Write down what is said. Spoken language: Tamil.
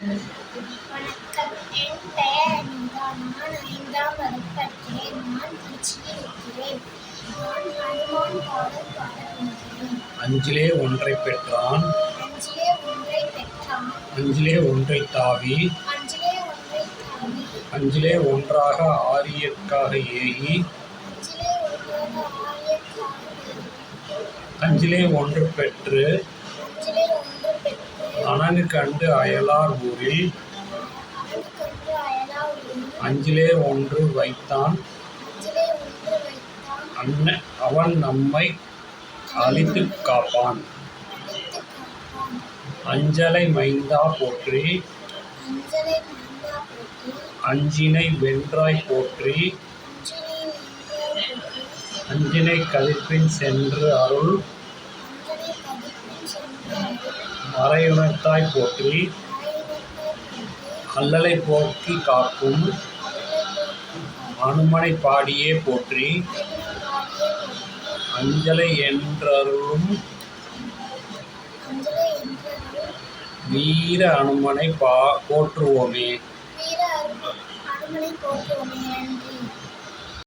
வணக்கம். என் பெயர் அனிதா. நான் ஐந்தாம் வகுப்பு படிக்கிறேன் நான் திருச்சியில் இருக்கிறேன். நான் ஹனுமான் பாடல் பாட அஞ்சிலே ஒன்றை பெற்றான். அஞ்சிலே ஒன்றை பெற்றான். அஞ்சிலே ஒன்றை தாவி. அஞ்சிலே ஒன்றை தாவி. அஞ்சிலே ஒன்றாக ஆரியற்காக ஏகி அஞ்சிலே ஒன்றாக ஆயக்காக அஞ்சிலே ஒன்று பெற்று. பெற்று கண்டு அயலார் ஊரில் அஞ்சிலே ஒன்று வைத்தான். அஞ்சிலே அவன் நம்மை அழித்து காப்பான். அஞ்சலை மைந்தா போற்றி. அஞ்சினை வென்றாய் போற்றி. அஞ்சினை நின்றாய் கதிர்பின் சென்று அருள். மறையுணர்த்தாய் போற்றி அல்லலை போக்கி காக்கும் அனுமனை பாடியே போற்றி அஞ்சலை என்றருளும் வீர அனுமனை பா போற்றுவோமே.